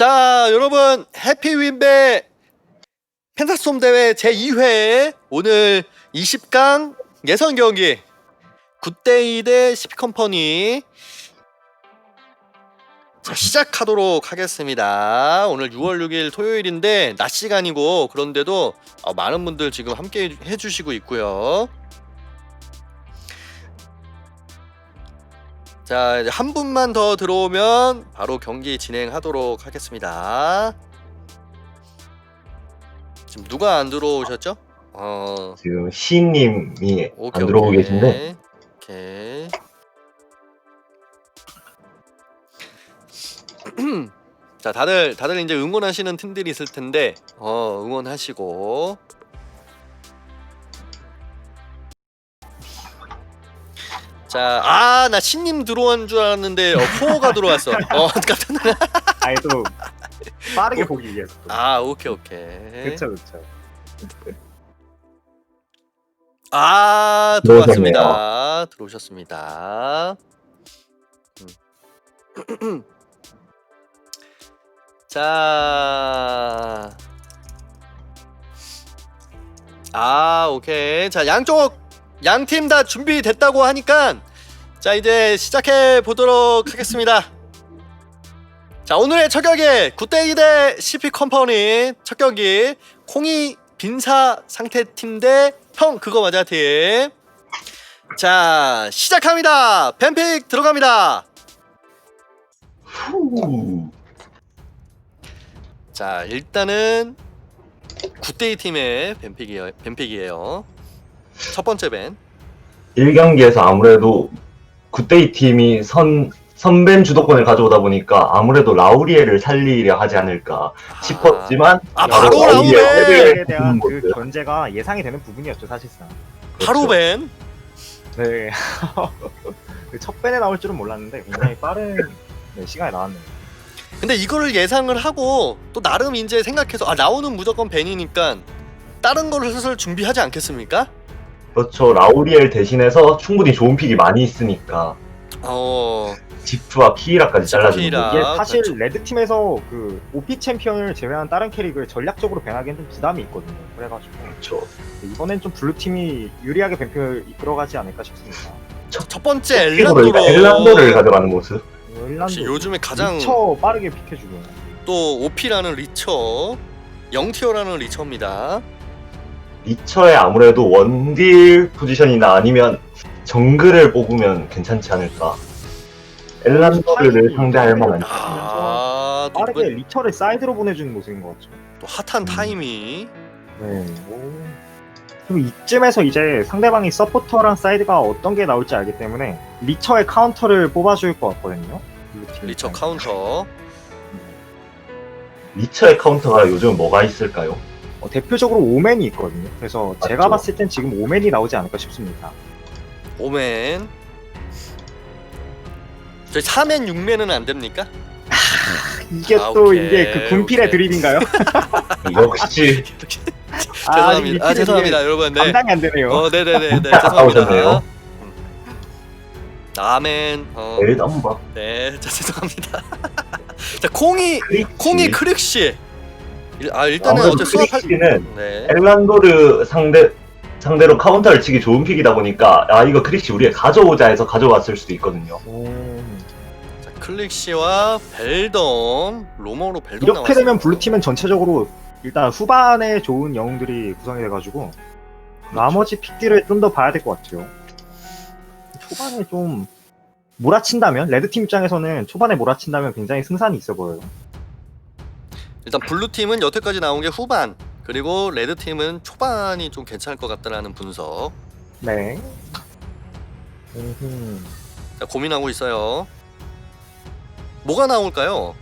자, 여러분 해피윈베 펜타스톰 대회 제 2회 오늘 20강 예선 경기 굿데이 대 시피컴퍼니 자, 시작하도록 하겠습니다. 오늘 6월 6일 토요일인데 낮 시간이고 그런데도 어, 많은 분들 지금 함께 해주시고 있고요. 자, 이제 한 분만 더 들어오면 바로 경기 진행하도록 하겠습니다. 지금 누가 안 들어오셨죠? 어, 지금 시인님이 오케이, 안 들어오고 오케이. 계신데 오케이. 자, 다들 다들 이제 응원하시는 팀들이 있을 텐데 어, 응원하시고 자, 아, 나 신님 들어온 줄 알았는데 어, 포가 들어왔어. 어, 깜짝 놀라. 아니 또 빠르게 보기 위해서 또. 아, 오케이, 오케이. 그쵸 그쵸 아, 들어왔습니다. 들어오셨습니다. 음. 자. 아, 오케이. 자, 양쪽 양 팀 다 준비됐다고 하니까 자, 이제 시작해 보도록 하겠습니다. 자, 오늘의 첫 경기 굿데이 대 CP 컴퍼니 첫 경기 콩이 빈사 상태 팀 대 형 그거 맞아 팀. 자, 시작합니다. 뱀픽 들어갑니다. 후. 자, 일단은 굿데이 팀의 뱀픽이에요. 뱀픽이에요. 첫 번째 뱀. 1경기에서 아무래도 굿데이 팀이 선 선벤 주도권을 가져오다 보니까 아무래도 라우리엘을 살리려 하지 않을까 싶었지만 아, 바로 라우리엘! 라우리엘에 대한 음, 그 견제가 예상이 되는 부분이었죠 사실상 바로 뱀. 네. 그첫 밴에 나올 줄은 몰랐는데 굉장히 빠른 네, 시간에 나왔네요 근데 이거를 예상을 하고 또 나름 이제 생각해서 아 라오는 무조건 벤이니까 다른 거를 슬슬 준비하지 않겠습니까? 그렇죠. 라우리엘 대신해서 충분히 좋은 픽이 많이 있으니까. 어, 지프와 키이라까지 잘라주는 키이라. 거. 이게 사실 그렇죠. 레드팀에서 그 OP 챔피언을 제외한 다른 캐릭을 전략적으로 밴하기엔 좀 부담이 있거든요. 그래가지고. 그렇죠. 이번엔 좀 블루팀이 유리하게 밴표를 이끌어가지 않을까 싶습니다. 첫 번째 픽으로 엘란도로 엘란도를 가져가는 모습. 역시 일란도 요즘에 가장 미쳐 빠르게 픽해주고. 또 OP라는 리처 영티어라는 리처입니다. 리처에 아무래도 원딜 포지션이나 아니면 정글을 뽑으면 괜찮지 않을까 엘란도를 상대할 만한 아, 또, 빠르게 이번- 리처를 사이드로 보내주는 모습인 것 같죠. 또 핫한 타이밍이 네. 그리고 이쯤에서 이제 상대방이 서포터랑 사이드가 어떤 게 나올지 알기 때문에 리처의 카운터를 뽑아줄 것 같거든요. 리처. 카운터. 리처의 카운터가 요즘 뭐가 있을까요? 어, 대표적으로 오맨이 있거든요. 그래서 제가 맞죠. 봤을 땐 지금 오맨이 나오지 않을까 싶습니다. 오맨. 저희 4맨 6맨은 안 됩니까? 이게 아, 또 오케이, 이게 그 군필의 오케이. 드립인가요? 역시 죄송합니다. 아, 죄송합니다, 여러분. 네. 감당이 안 되네요. 어, 네, 네, 네, 네. 죄송합니다. 음. 아멘. 어, 엘덤바 네, 자, 죄송합니다. 자, 콩이 콩이 크릭시. 일- 아, 일단은 아무래도 어제 수업할 크릭시는 네. 엘란도르 상대 상대로 카운터를 치기 좋은 픽이다 보니까 아 이거 크릭시 우리가 가져오자 해서 가져왔을 수도 있거든요. 오. 자, 클릭시와 벨덤 로머로 벨덤 이렇게 나왔어요. 되면 블루팀은 전체적으로 일단 후반에 좋은 영웅들이 구성이 돼가지고 나머지 픽들을 좀 더 봐야 될 것 같아요. 초반에 좀 몰아친다면 레드팀 입장에서는 초반에 몰아친다면 굉장히 승산이 있어 보여요. 일단 블루 팀은 여태까지 나온 게 후반 그리고 레드 팀은 초반이 좀 괜찮을 것 같다라는 분석. 네. 음흠. 자, 고민하고 있어요. 뭐가 나올까요?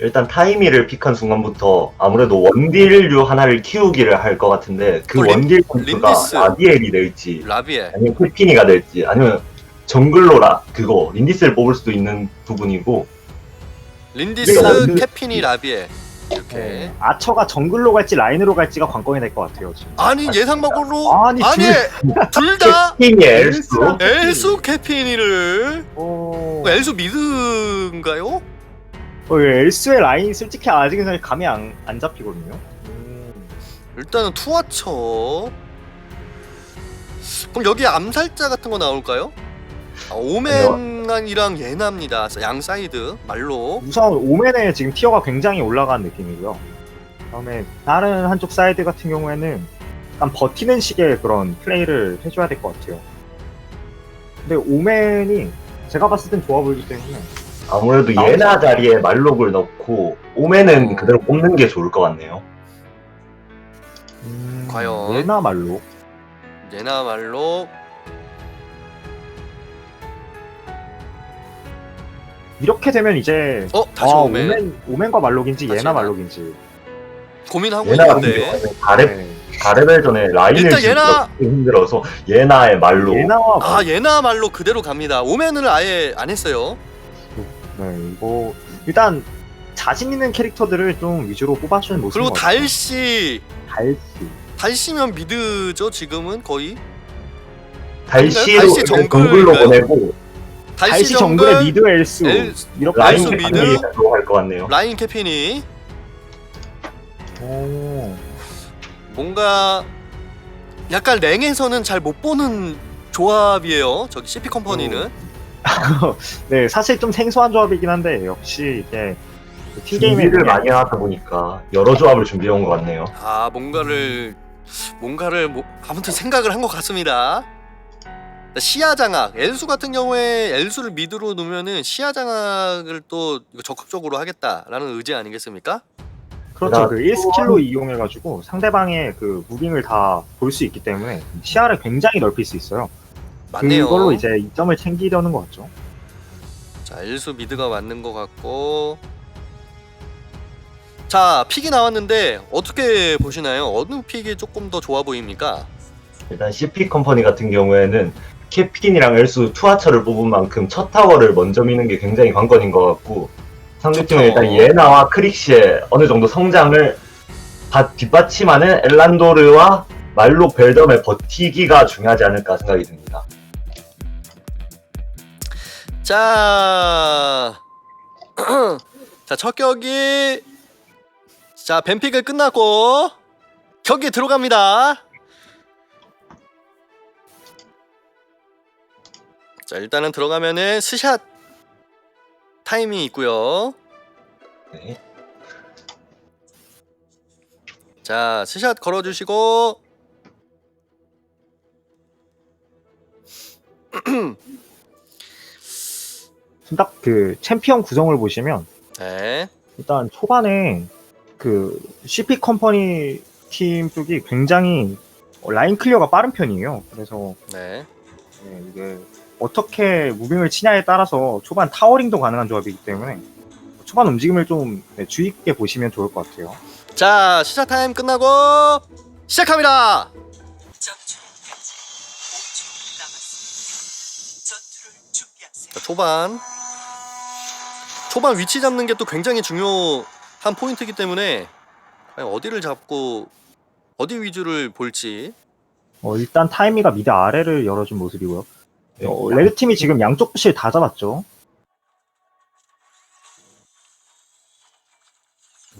일단 타이미를 픽한 순간부터 아무래도 원딜류 하나를 키우기를 할 것 같은데 그 어, 린- 원딜 선수가 린디스. 아디엘이 될지 라비에. 아니면 페피니가 될지 아니면 정글로라 그거 린디스를 뽑을 수도 있는 부분이고 린디스, 네, 그- 캐피니, 라비에. 이렇게. 네. 아처가 정글로 갈지 라인으로 갈지가 관건이 될 것 같아요 지금. 아니 예상 밖으로 아니, 둘다 페피니 엘수 엘수 캐피니를 오. 엘수 미드인가요? 어, 엘스의 라인 솔직히 아직은 잘 감이 안, 안 잡히거든요. 음, 일단은 투하처. 그럼 여기 암살자 같은 거 나올까요? 아, 오맨이랑 예나입니다. 양 사이드 말로. 우선 오맨의 지금 티어가 굉장히 올라간 느낌이고요. 그다음에 다른 한쪽 사이드 같은 경우에는 약간 버티는 식의 그런 플레이를 해줘야 될 것 같아요. 근데 오맨이 제가 봤을 땐 좋아 보이기 때문에 아무래도 예나 자리에 말록을 넣고 오면은 그대로 뽑는 게 좋을 것 같네요. 음, 과연? 예나 말로 예나 말로. 이렇게 되면 이제 어 다시 아, 오맨. 오맨 오맨과 말록인지 다시 예나. 말록인지 고민하고 예나 같은 있는데. 경우는 가레 네. 가레벨 전에 라인을 일단 예나- 힘들어서 예나의 말로 예나와 아 예나 말로 그대로 갑니다. 오맨을 아예 안 했어요. 네, 이거 일단 자신 있는 캐릭터들을 좀 위주로 뽑아주는 모습인 그리고. 달씨 달씨 달씨면 미드죠 지금은 거의. 달시로 달시 정글 정글로? 보내고 달씨 정글의 미드 엘스 엘- 이렇게 라인 엘수 해서 미드? 캐피로 할것 같네요. 라인 캐피니 오. 뭔가 약간 랭에서는 잘 못 보는 조합이에요. 저기 CP 컴퍼니는. 네, 사실 좀 생소한 조합이긴 한데 역시 이게 그 T게임의 준비를 그냥- 많이 하다 보니까 여러 조합을 준비해 온 것 같네요. 아 뭔가를 뭔가를 뭐, 아무튼 생각을 한 것 같습니다. 시야 장악 엘수 같은 경우에 엘수를 미드로 놓으면은 시야 장악을 또 이거 적극적으로 하겠다라는 의지 아니겠습니까? 그렇죠. 그 그다음 1스킬로 이용해가지고 상대방의 그 무빙을 다 볼 수 있기 때문에 시야를 굉장히 넓힐 수 있어요. 맞네요. 그걸로 이제 이점을 챙기려는 것 같죠. 자 엘수 미드가 맞는 것 같고 자 픽이 나왔는데 어떻게 보시나요? 어느 픽이 조금 더 좋아 보입니까? 일단 CP 컴퍼니 같은 경우에는 캐핀이랑 엘수 투하처를 뽑은 만큼 첫 타워를 먼저 미는 게 굉장히 관건인 것 같고 상대팀은 첫 타워. 일단 예나와 크릭시의 어느 정도 성장을 바- 뒷받침하는 엘란도르와 말로 벨덤의 버티기가 중요하지 않을까 생각이 듭니다. 자, 자, 첫 경기. 자, 뱀픽을 끝났고, 경기 들어갑니다. 자, 일단은 들어가면은 스샷 타임이 있고요. 네. 자, 스샷 걸어주시고, 딱 그 챔피언 구성을 보시면 네, 일단 초반에 그 CP 컴퍼니 팀 쪽이 굉장히 라인 클리어가 빠른 편이에요. 그래서 네. 네, 이게 어떻게 무빙을 치냐에 따라서 초반 타워링도 가능한 조합이기 때문에 초반 움직임을 좀 네, 주의 있게 보시면 좋을 것 같아요. 자, 시작 타임 끝나고 시작합니다. 전투까지 5초 남았습니다. 전투를 준비하세요. 자, 초반 초반 위치 잡는 게 또 굉장히 중요한 포인트이기 때문에 과연 어디를 잡고 어디 위주를 볼지 어, 일단 타이미가 미드 아래를 열어준 모습이고요. 네. 어, 레드 팀이 지금 양쪽 부실 다 잡았죠.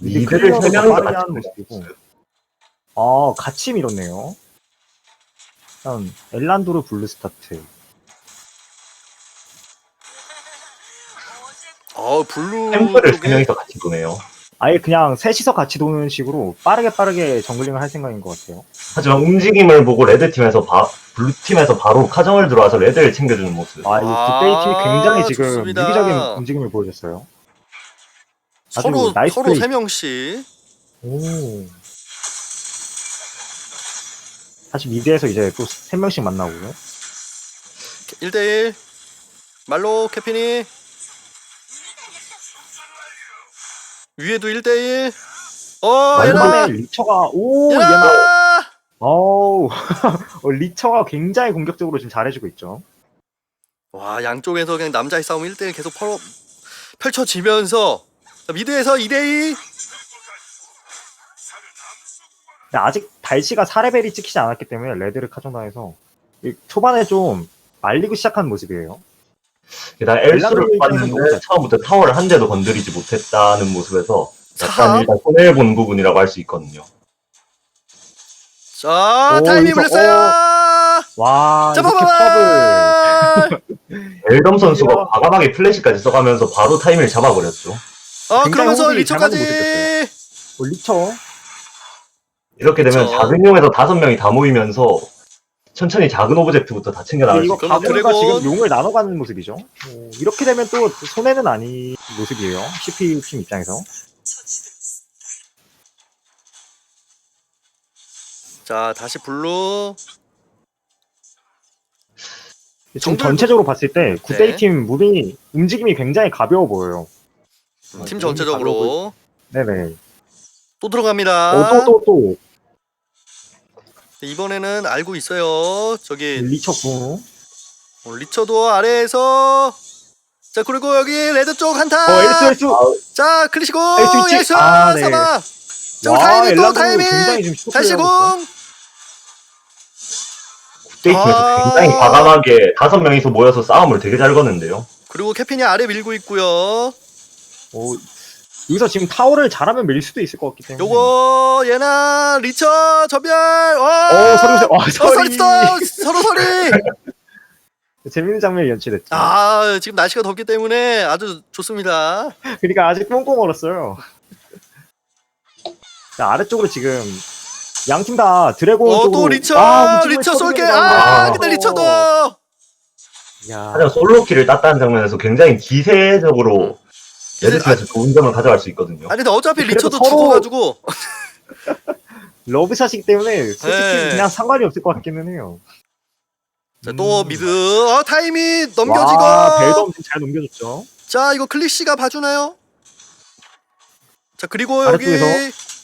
미드 미드를 클리어도 세 명이서 빠르게 같이 하는 모습이고. 아, 같이 밀었네요. 일단 엘란도르 블루 스타트. 어 블루 템플을 세 쪽에 명이서 같이 보네요. 아예 그냥 셋이서 같이 도는 식으로 빠르게 빠르게 정글링을 할 생각인 것 같아요. 하지만 움직임을 보고 레드 팀에서 바, 블루 팀에서 바로 카정을 들어와서 레드를 챙겨주는 모습. 아, 이 아, 굿데이 팀이 굉장히 지금 좋습니다. 유기적인 움직임을 보여줬어요. 아주 서로 나이스 서로 플레이. 세 명씩 오. 사실 미드에서 이제 또 세 명씩 만나고요. 1대1 말로 캐피니 위에도 1대1 어 얘나 초반에 리처가 오 얘나 얘나 어우 어, 리처가 굉장히 공격적으로 지금 잘해주고 있죠. 와 양쪽에서 그냥 남자의 싸움 1대1 계속 펼, 펼쳐지면서 자, 미드에서 2대2 근데 아직 달시가 4레벨이 찍히지 않았기 때문에 레드를 카정당해서 이 초반에 좀 말리고 시작한 모습이에요. 게다가 엘스를 봤는데 처음부터 타워를 한 대도 건드리지 못했다는 모습에서 자. 약간 일단 손해를 본 부분이라고 할 수 있거든요. 자 오, 타이밍 이거, 불렸어요. 와 이렇게 봐봐봐. 엘덤 선수가. 과감하게 플래시까지 써가면서 바로 타이밍을 잡아버렸죠. 어 굉장히 그러면서 호흡이 리처까지. 잘하는 거 어, 리처 이렇게 되면 그쵸. 작은 용에서 다섯 명이 다 모이면서 천천히 작은 오브젝트부터 다 챙겨 나갈 수 이거 있고 그럼 가브가 드래곤. 지금 용을 나눠가는 모습이죠. 어, 이렇게 되면 또 손해는 아닌 모습이에요. CP 팀 입장에서. 자 다시 블루. 지금 정글- 전체적으로 봤을 때 네. 굿데이 팀 무빙이 움직임이 굉장히 가벼워 보여요. 팀 가벼워 전체적으로 네네. 또 들어갑니다. 어, 또, 또, 또. 이번에는 알고 있어요. 저기 리처 궁. 어, 리처도 아래에서 자 그리고 여기 레드 쪽 한타. 어, 엘스, 엘스. 자 클리시고 엘스 위치. 예스 아, 네. 사바. 자 와, 타이밍 또 엘라도 타이밍. 지금 다시. 공. 아. 굉장히 과감하게 다섯 명이서 모여서 싸움을 되게 잘 거는데요. 그리고 캐핀이 아래 밀고 있고요. 어, 여기서 지금 타워를 잘하면 밀 수도 있을 것 같기 때문에. 요거 얘나 리처 전멸. 어, 어, 서리, 서리. 어, 어, 서리 서리. 또 서로 서리. 재밌는 장면이 연출됐죠. 아 지금 날씨가 덥기 때문에 아주 좋습니다. 그러니까 아직 꽁꽁 얼었어요. 자, 아래쪽으로 지금 양 팀 다 드래곤 어 쪽으로 또 리처 아, 움직임을 리처 쳐주는 쏠게. 게아 나온다. 근데 리처도. 야, 하지만 솔로키를 땄다는 장면에서 굉장히 기세적으로 레드팀에서 좋은 점을 가져갈 수 있거든요. 아니 근데 어차피 그래도 리처도 서로- 죽어가지고 러브샷이기 때문에 솔직히 네. 그냥 상관이 없을 것 같기는 해요. 자, 또 음. 미드 어 타이밍 넘겨지고 와, 벨덤 잘 넘겨줬죠. 자 이거 클리시가 봐주나요? 자 그리고 여기 아래쪽에서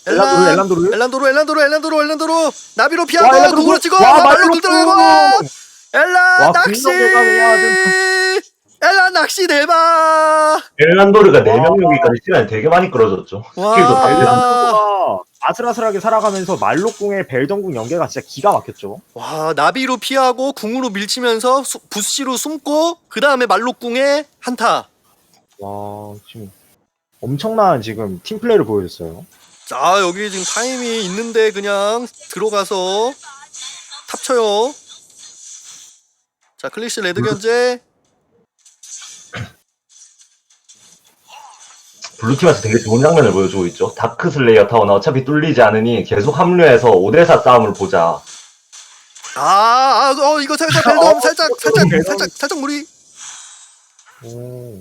엘란도르, 엘란 엘란도르. 엘란도르 엘란도르 엘란도르 엘란도르 나비로 와, 피하고 엘란도르 굿. 찍어 와, 말로 말로 들어가고 굿. 엘란 와, 낚시 그냥 엘란 낚시 대박 엘란도르가 와. 4명 여기까지 시간이 되게 많이 끌어졌죠. 스킬도. 빼서. 엘란도가 아슬아슬하게 살아가면서 말록궁의 벨덤궁 연계가 진짜 기가 막혔죠. 와 나비로 피하고 궁으로 밀치면서 수, 부시로 숨고 그 다음에 말록궁에 한타 와, 지금 엄청난 지금 팀 플레이를 보여줬어요. 자 여기 지금 타임이 있는데 그냥 들어가서 탑쳐요 자 클리시 레드 견제 블루팀에서 되게 좋은 장면을 보여주고 있죠. 다크슬레이어 타워나 어차피 뚫리지 않으니 계속 합류해서 5대4 싸움을 보자. 아, 아, 어, 이거 살짝 벨덤, 어, 살짝, 어, 살짝, 벨덤. 살짝, 살짝 무리. 오.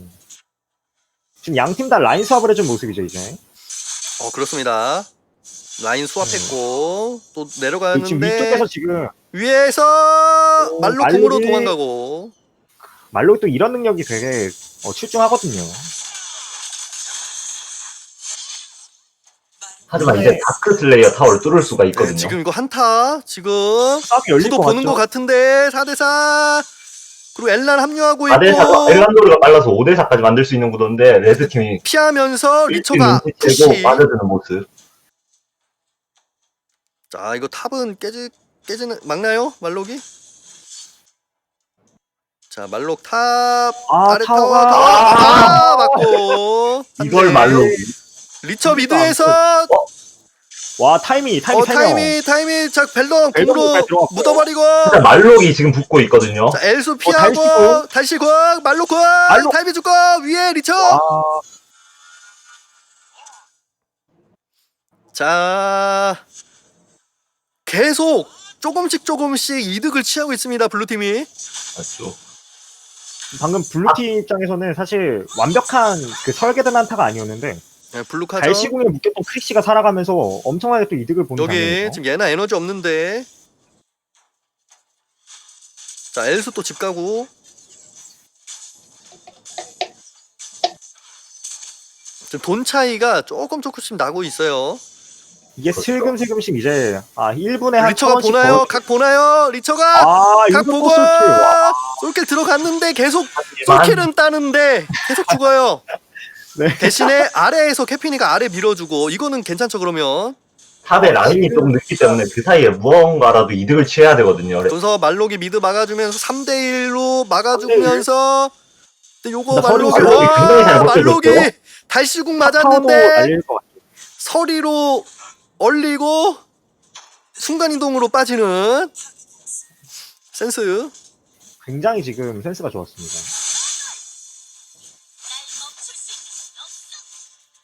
지금 양 팀 다 라인 수합을 해준 모습이죠, 이제. 어, 그렇습니다. 라인 수합했고, 또 지금 내려가는데, 위쪽에서 지금 위에서 오, 말로 궁으로 말록이- 도망가고. 말로 또 이런 능력이 되게 어, 출중하거든요. 하지만 네. 이제 다크 슬레이어 타워를 뚫을 수가 있거든요. 네, 지금 이거 한타, 지금, 싸움이 열릴 구도 것 보는 같죠? 것 같은데, 4대4. 그리고 엘란 합류하고 있고, 4대4가 엘란도르가 빨라서 5대4까지 만들 수 있는 구도인데 레드팀이 피하면서 리처가 푸시. 빠져드는 모습. 자, 이거 탑은 깨지, 깨지는, 막나요? 말록이? 자, 말록 탑. 아, 아래 타워, 타워. 아! 아, 맞고. 이걸. 말로 리처 미드에서 와, 타이미, 타이미 어. 타이밍 타이밍 자잘 들어갔고요. 묻어버리고 진짜 말록이 지금 붙고 있거든요. 자 엘수 어, 피하고 달시궁. 달시궁 말로궁 말로- 타이밍 죽고 위에 리처 아, 자 계속 조금씩 조금씩 이득을 취하고 있습니다 블루팀이 맞죠. 방금 블루팀 입장에서는 사실 완벽한 그 설계된 한타가 아니었는데 네, 블루카죠 달시궁에 묶였던 크리시가 살아가면서 엄청나게 또 이득을 보는 여기 장면이죠. 지금 얘나 에너지 없는데 자 엘수 또 집 가고 지금 돈 차이가 조금 조금씩 나고 있어요 이게 그렇죠. 슬금슬금씩 이제 아 1분에 한 리처가 천원씩 보나요? 벌어- 각 보나요? 리처가 아, 각 이거 보고 또 솔킬. 들어갔는데 계속 솔킬은 따는데 계속 죽어요. 네. 대신에 아래에서 캐피니가 아래 밀어주고 이거는 괜찮죠 그러면 탑의 라인이 좀 늦기 때문에 그 사이에 무언가라도 이득을 취해야 되거든요. 그래서 말록이 미드 막아주면서 3대 1로 막아주면서 근데 요거 근데 말록이 말록이 굉장히 잘와 버텨줬죠? 말록이 달시궁 맞았는데 날릴 것 같아요. 서리로 얼리고 순간 이동으로 빠지는 센스 굉장히 지금 센스가 좋았습니다.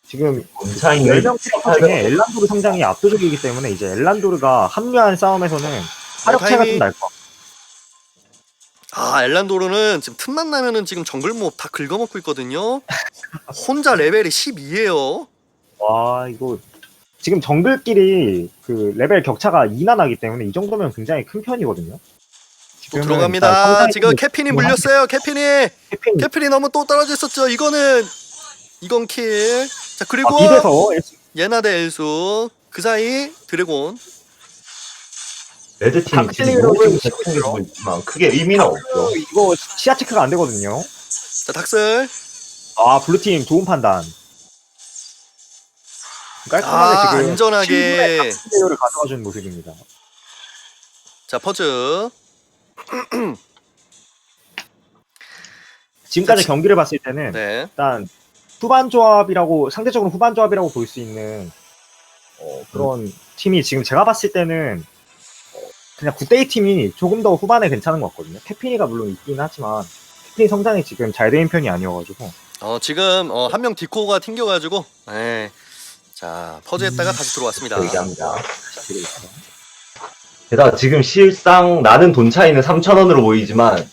지금 본차이는 10명 트리커 중에 엘란도르 성장이 압도적이기 때문에 이제 엘란도르가 합류한 싸움에서는 화력 차이가 타이밍. 좀날것 같아요. 아 엘란도르는 지금 틈만 나면은 지금 정글몹 다 긁어먹고 있거든요. 혼자 레벨이 12예요. 와 이거 지금 정글끼리 그 레벨 격차가 2나 나기 때문에 이 정도면 굉장히 큰 편이거든요. 또 지금은 들어갑니다. 상당히 지금 캐핀이 뭐 물렸어요 캐핀이 캐핀 캐핀이 너무 또 떨어져 있었죠. 이거는 이건 킬 자 그리고 아, 미드에서 예나 대 엘수 그 사이 드래곤 레드팀이 지금 있지만 크게 의미는 없죠. 이거 시야 체크가 안 되거든요. 자 닥슬 아 블루팀 좋은 판단. 깔끔하게 아 지금 안전하게 플레이어를 가져가 주는 모습입니다. 자 퍼즈 지금까지 지- 경기를 봤을 때는 네 일단 후반 조합이라고 상대적으로 후반 조합이라고 볼 수 있는 어, 그런 팀이 지금 제가 봤을 때는 어, 그냥 굿데이 팀이 조금 더 후반에 괜찮은 것 같거든요. 캐피니가 물론 있긴 하지만 캐피니 성장이 지금 잘 된 편이 아니어가지고 어, 지금 어, 한 명 디코가 튕겨가지고 네. 자 퍼즈했다가 다시 들어왔습니다 얘기합니다. 되게 있어요. 게다가 지금 실상 나는 돈 차이는 3,000원으로 보이지만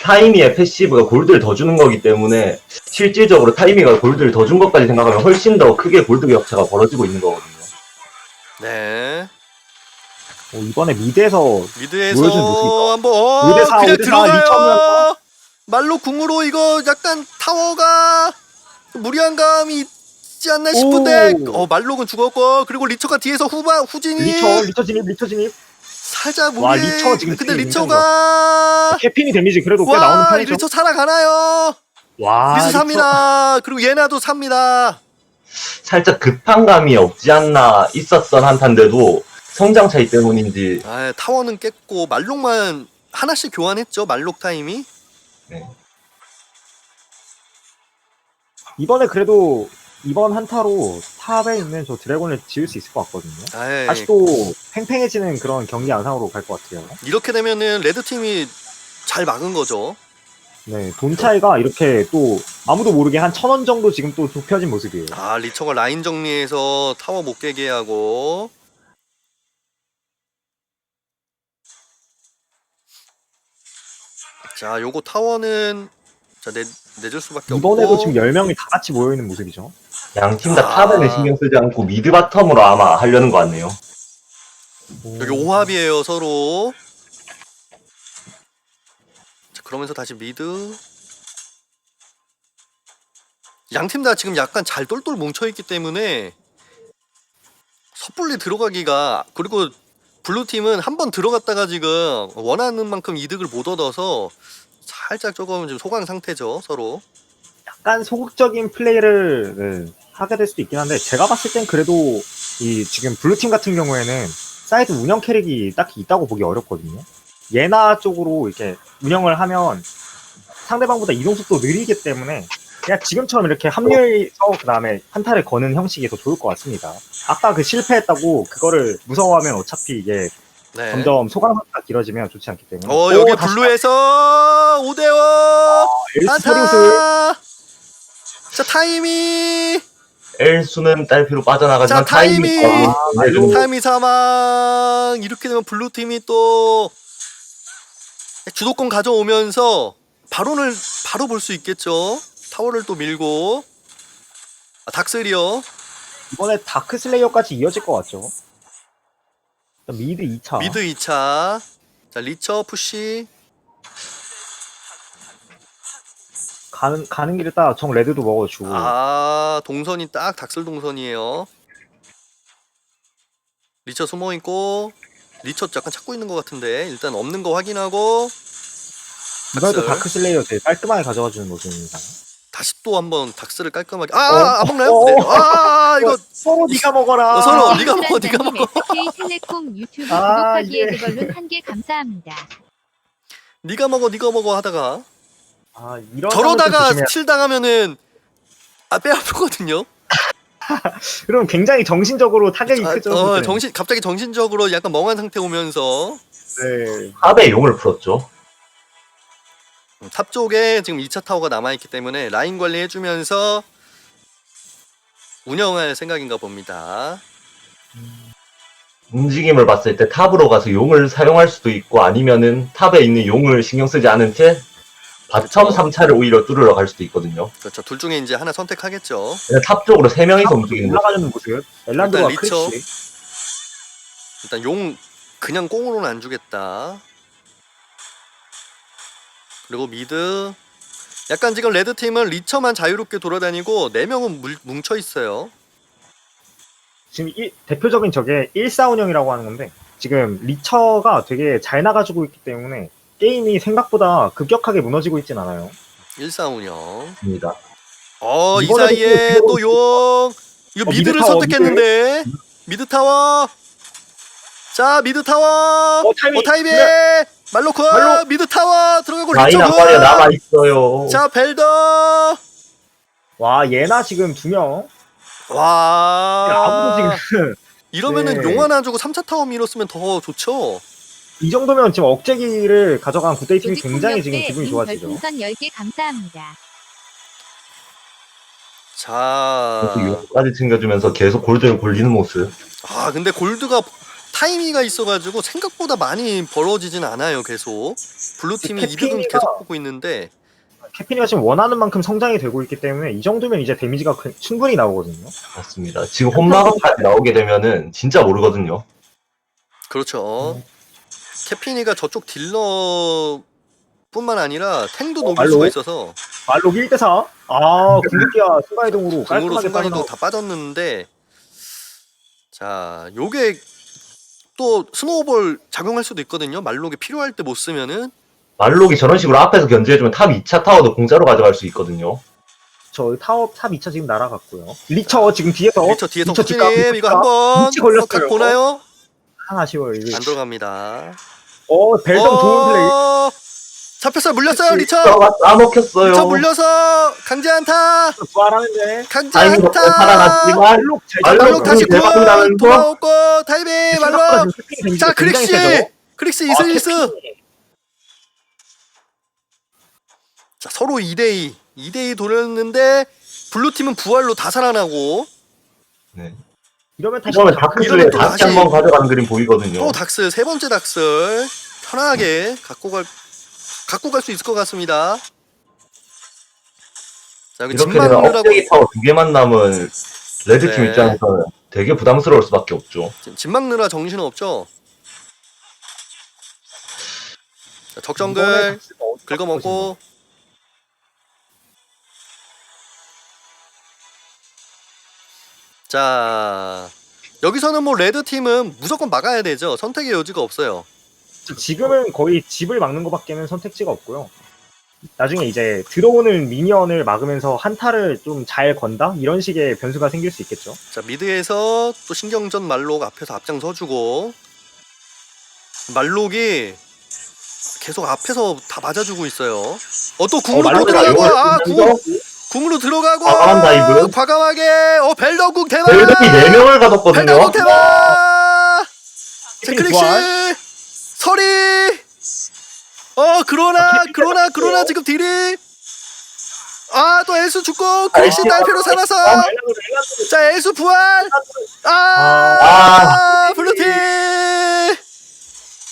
타이미의 패시브가 골드를 더 주는 거기 때문에 실질적으로 타이미가 골드를 더 준 것까지 생각하면 훨씬 더 크게 골드 격차가 벌어지고 있는 거거든요. 네 어, 이번에 미드에서 미드에서 보여준. 한번 어, 오대 사, 그냥 오대 사, 들어가요 말로 궁으로 이거 약간 타워가 무리한 감이 있지 않나 싶은데 오. 어 말록은 죽었고 그리고 리처가 뒤에서 후반 후진이 리처 리처 진입 리처 진입 살짝 와, 무리해 리처 지금 근데 리처가 캐피니 데미지 그래도 꽤 나오는 와 편이죠. 리처 살아가나요 와 리처. 삽니다 그리고 예나도 삽니다 살짝 급한 감이 없지 않나 있었던 한탄데도 성장 차이 때문인지 아, 타워는 깼고 말록만 하나씩 교환했죠. 말록 타임이. 이번에 그래도 이번 한타로 탑에 있는 저 드래곤을 지을 수 있을 것 같거든요. 아, 다시 또 팽팽해지는 그런 경기 양상으로 갈 것 같아요. 이렇게 되면은 레드 팀이 잘 막은 거죠. 네, 돈 차이가 이렇게 또 아무도 모르게 한 천 원 정도 지금 또 좁혀진 모습이에요. 아, 리처가 라인 정리해서 타워 못 깨게 하고. 자, 요거 타워는 자, 내, 내줄 수밖에 없고. 이번에도 지금 10명이 다 같이 모여있는 모습이죠. 양 팀 다 아. 탑에는 신경 쓰지 않고 미드 바텀으로 아마 하려는 것 같네요. 여기 오합이에요, 서로. 자, 그러면서 다시 미드. 양 팀 다 지금 약간 잘 똘똘 뭉쳐 있기 때문에 섣불리 들어가기가 그리고 블루 팀은 한 번 들어갔다가 지금 원하는 만큼 이득을 못 얻어서 살짝 조금 지금 소강 상태죠 서로. 약간 소극적인 플레이를 네, 하게 될 수도 있긴 한데 제가 봤을 땐 그래도 이 지금 블루팀 같은 경우에는 사이드 운영 캐릭이 딱히 있다고 보기 어렵거든요. 예나 쪽으로 이렇게 운영을 하면 상대방보다 이동 속도 느리기 때문에 그냥 지금처럼 이렇게 합류해서 그 다음에 한타를 거는 형식이 더 좋을 것 같습니다. 아까 그 실패했다고 그거를 무서워하면 어차피 이게 네. 점점 소강상태가 길어지면 좋지 않기 때문에. 어 여기 오, 다시 블루에서 5대5 엘스 서리우스. 자 타이미 엘수는 딸피로 빠져나가지만 자, 타이밍! 타이밍이 아, 타이미 사망 이렇게 되면 블루 팀이 또 주도권 가져오면서 바론을 바로 볼 수 있겠죠. 타워를 또 밀고 아, 닥슬이요. 이번에 다크 슬레이어까지 이어질 것 같죠. 미드 2차. 미드 2차. 자 리처 푸시. 가는 가는 길에 딱 정 레드도 먹어주고. 아 동선이 딱 닥슬 동선이에요. 리처 숨어 있고 리처 약간 찾고 있는 것 같은데 일단 없는 거 확인하고 이번에도 닥슬. 다크 슬레이어 되게 깔끔하게 가져가 주는 모습입니다. 다시 또 한번 닥스를 깔끔하게 어? 아안 먹나요? 어? 네. 아 이거 서로 네가 먹어라. 어, 서로 네가 먹어 네가 먹어 SK텔레콤 유튜브 아, 구독하기에 예. 그걸로 한 개 감사합니다. 네가 먹어 네가 먹어 하다가 아 이런 저러다가 조심해야- 스틸 당하면은 아 빼앗거든요. 그럼 굉장히 정신적으로 타격이 아, 크죠. 어. 정신 갑자기 정신적으로 약간 멍한 상태 오면서 네. 탑에 용을 풀었죠. 음, 탑 쪽에 지금 2차 타워가 남아 있기 때문에 라인 관리해 주면서 운영할 생각인가 봅니다. 움직임을 봤을 때 탑으로 가서 용을 사용할 수도 있고 아니면은 탑에 있는 용을 신경 쓰지 않은 채 바텀 3차를 오히려 뚫으러 갈 수도 있거든요. 그렇죠. 둘 중에 이제 하나 선택하겠죠. 그냥 탑 쪽으로 3명이서 움직이는. 올라가는 모습. 엘란드와 일단 리처. 크리시. 일단 용 그냥 꽁으로는 안 주겠다. 그리고 미드 약간 지금 레드 팀은 리처만 자유롭게 돌아다니고 네 명은 물- 뭉쳐 있어요. 지금 이, 대표적인 저게 1사운영이라고 하는 건데 지금 리처가 되게 잘 나가지고 있기 때문에 게임이 생각보다 급격하게 무너지고 있진 않아요. 1사 운영. 입니다. 어, 이 이번에도 사이에 또 또 용. 이거 어, 미드를 미드 타워, 선택했는데. 미드 타워. 자, 미드 타워. 어, 타이밍. 어, 타이밍. 네. 말로코. 말로. 미드 타워 들어가고 라인 한 리처. 마리가 남아 있어요. 자, 벨더. 와 얘나 지금 두 명. 와. 아무도 지금 이러면은 네. 용 하나 주고 3차 타워 밀었으면 더 좋죠. 이 정도면 지금 억제기를 가져간 굿데이 팀이 굉장히 지금 때 기분이 님 좋아지죠. 별풍선 10개 감사합니다. 자. 용까지 챙겨주면서 계속 골드를 골리는 모습. 아, 근데 골드가 타이밍이 있어가지고 생각보다 많이 벌어지진 않아요, 계속. 블루 팀이 이득은 캐피니가- 계속 보고 있는데. 캐피니가 지금 원하는 만큼 성장이 되고 있기 때문에 이 정도면 이제 데미지가 그- 충분히 나오거든요. 맞습니다. 지금 홈마감까지 나오게 되면은 진짜 모르거든요. 그렇죠. 캐피니가 저쪽 딜러 뿐만 아니라 탱도 녹일 말로? 수가 있어서 말로 1대4. 아, 궁극기와 순간이동으로 공으로 깔끔하게 순간이동. 다 빠졌는데 자 요게 또 스노우볼 작용할 수도 있거든요 말록이 필요할 때 못 쓰면은 말록이 저런 식으로 앞에서 견제해주면 탑 2차 타워도 공짜로 가져갈 수 있거든요. 저 타워 탑 2차 지금 날아갔고요. 리처 지금 뒤에서 리처 뒤에서 리처 뒷각, 후진님 이거. 한번 눈치 걸렸어요. 각 보나요? 아, 아쉬워요. 이거. 안 들어갑니다 어, 벨덤 좋은 플레이. 어, 잡혔어요 물렸어요. 리처 가 싸먹혔어요. 리처 물려서 강제 한타 부활하는데. 강제 없고 한타 살아났지만 말록 잘 말록 말록 다시 대박 나면서 돌아오고 타이밍 말록 자 크릭시 크릭시 아, 이슬리스 자 서로 2대2 2대2 돌렸는데 블루 팀은 부활로 다 살아나고 네. 이러면 다시 이러면 또 다시 다시- 한번 가져가는 그림 보이거든요. 또 닥스 세 번째 닥슬 편하게 갖고 갈 갖고 갈 수 있을 것 같습니다 자 여기 이렇게 되면 억제기 타워 두 개만 남은 레드팀 네. 입장에서는 되게 부담스러울 수밖에 없죠. 진망르라 정신은 없죠 자, 이번에 적정글 긁어먹고 자 여기서는 뭐 레드 팀은 무조건 막아야 되죠. 선택의 여지가 없어요. 지금은 거의 집을 막는 것밖에는 선택지가 없고요. 나중에 이제 들어오는 미니언을 막으면서 한타를 좀 잘 건다? 이런 식의 변수가 생길 수 있겠죠. 자 미드에서 또 신경전 말록 앞에서 앞장서주고 말록이 계속 앞에서 다 맞아주고 있어요. 어또 궁으로 또 말록이 들어가고 이걸 아좀 궁, 궁으로 들어가고 과감한 다이브. 과감하게. 어 벨더궁 대박. 벨덤이 4명을 가뒀거든요. 벨더궁 대박. 부활. 서리. 어 그러나 그러나 그러나 지금 딜이. 아 또 엘수 죽고 크릭시 아이고. 딸피로 살아서. 자 엘수 부활. 아, 아. 블루팀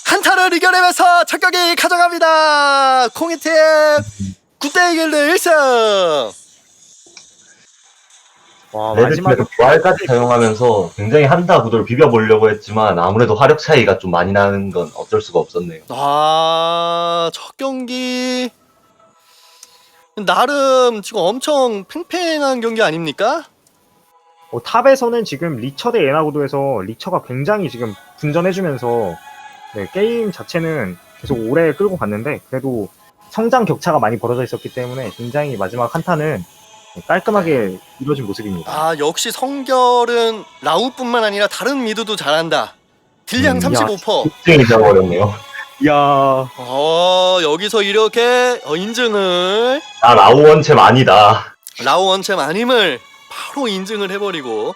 한타를 이겨내면서 적격이 가져갑니다. 콩이팀 9대 1대 1승 와 마지막에 레드팀에서 부활까지 사용하면서 굉장히 한타 구도를 비벼보려고 했지만 아무래도 화력 차이가 좀 많이 나는 건 어쩔 수가 없었네요. 아, 첫 경기 나름 지금 엄청 팽팽한 경기 아닙니까? 어, 탑에서는 지금 리처 대 에나고도에서 리처가 굉장히 지금 분전해주면서 네, 게임 자체는 계속 오래 끌고 갔는데 그래도 성장 격차가 많이 벌어져 있었기 때문에 굉장히 마지막 한타는 깔끔하게 이루어진 모습입니다. 아, 역시 성결은 라우뿐만 아니라 다른 미드도 잘한다. 딜량 음, 35%. 특징이 되어버렸네요. 이야 어 여기서 이렇게 어, 인증을 나 라우 원챔 아니다. 라오 원챔 아님을 바로 인증을 해버리고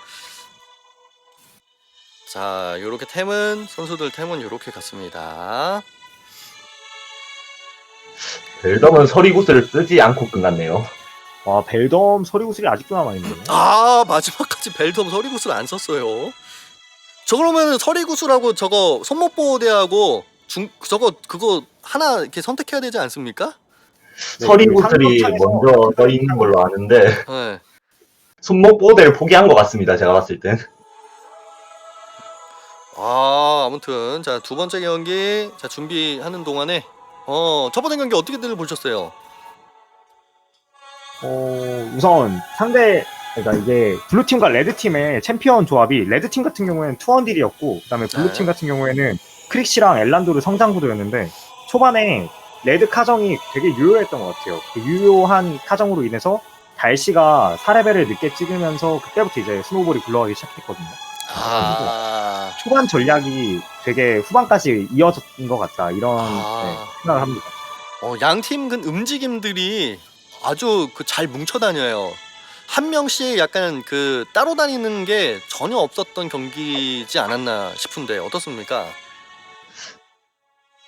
자 요렇게 템은 선수들 템은 요렇게 갔습니다 벨덤은 서리구슬을 쓰지 않고 끝났네요. 와 벨덤 서리구슬이 아직도 남아있네요 아 마지막까지 벨덤 서리구슬 안 썼어요 저 그러면 서리구슬하고 저거 손목보호대하고 중 저거 그거 하나 이렇게 선택해야 되지 않습니까? 네, 서리구슬이 먼저 떠 있는 걸로 아는데 네. 손목 보호대를 포기한 것 같습니다. 제가 봤을 땐. 아 아무튼 자 두 번째 경기 자 준비하는 동안에 어첫 번째 경기 어떻게들 보셨어요? 어, 우선 상대 그러니까 이게 블루팀과 레드팀의 챔피언 조합이 레드팀 같은 경우에는 투원딜이었고 그다음에 블루팀 네. 같은 경우에는 크릭시랑 엘란도르 성장 구도였는데 초반에 레드 카정이 되게 유효했던 것 같아요. 그 유효한 카정으로 인해서 달시가 4레벨을 늦게 찍으면서 그때부터 이제 스노우볼이 굴러가기 시작했거든요. 아, 초반 전략이 되게 후반까지 이어졌던 것 같다 이런 아. 네, 생각을 합니다. 어, 양팀 그 움직임들이 아주 그 잘 뭉쳐 다녀요. 한 명씩 약간 그 따로 다니는 게 전혀 없었던 경기지 않았나 싶은데 어떻습니까?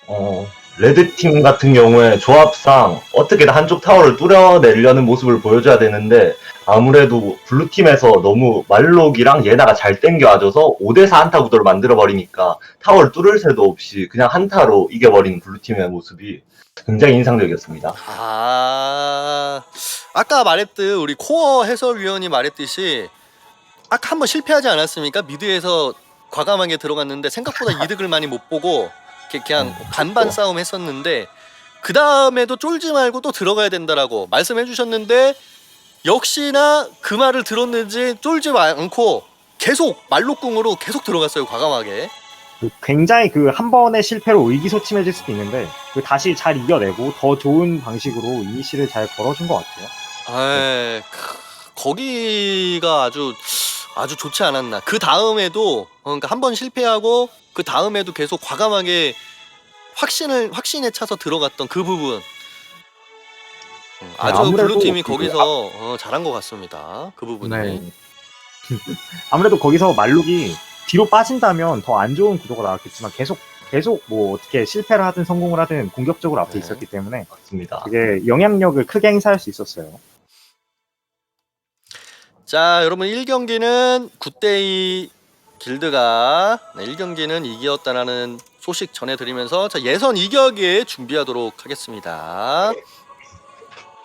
어, 레드팀 같은 경우에 조합상 어떻게든 한쪽 타워를 뚫어내려는 모습을 보여줘야 되는데 아무래도 블루팀에서 너무 말록이랑 예나가 잘 땡겨와줘서 5대4 한타 구도를 만들어버리니까 타워를 뚫을 새도 없이 그냥 한타로 이겨버리는 블루팀의 모습이 굉장히 인상적이었습니다. 아, 아까 말했듯 우리 코어 해설위원이 말했듯이 아까 한번 실패하지 않았습니까? 미드에서 과감하게 들어갔는데 생각보다 이득을 많이 못 보고 이렇게 그냥 반반 싸움 했었는데 그 다음에도 쫄지 말고 또 들어가야 된다라고 말씀해 주셨는데 역시나 그 말을 들었는지 쫄지 않고 계속 말로궁으로 계속 들어갔어요 과감하게 그 굉장히 그 한 번의 실패로 의기소침해질 수도 있는데 그 다시 잘 이겨내고 더 좋은 방식으로 이니시를 잘 걸어준 것 같아요. 아, 거기가 아주 아주 좋지 않았나. 그 다음에도 어, 그러니까 한 번 실패하고 그 다음에도 계속 과감하게 확신을 확신에 차서 들어갔던 그 부분. 음, 아주 아무래도 블루 팀이 그 거기서 어, 잘한 것 같습니다. 그 부분이. 네. 아무래도 거기서 말룩이 뒤로 빠진다면 더 안 좋은 구도가 나왔겠지만 계속 계속 뭐 어떻게 실패를 하든 성공을 하든 공격적으로 앞에 네. 있었기 때문에 맞습니다. 그게 영향력을 크게 행사할 수 있었어요. 자, 여러분 1경기는 9대2 길드가 네, 1경기는 이기었다라는 소식 전해드리면서 자, 예선 2경기 준비하도록 하겠습니다.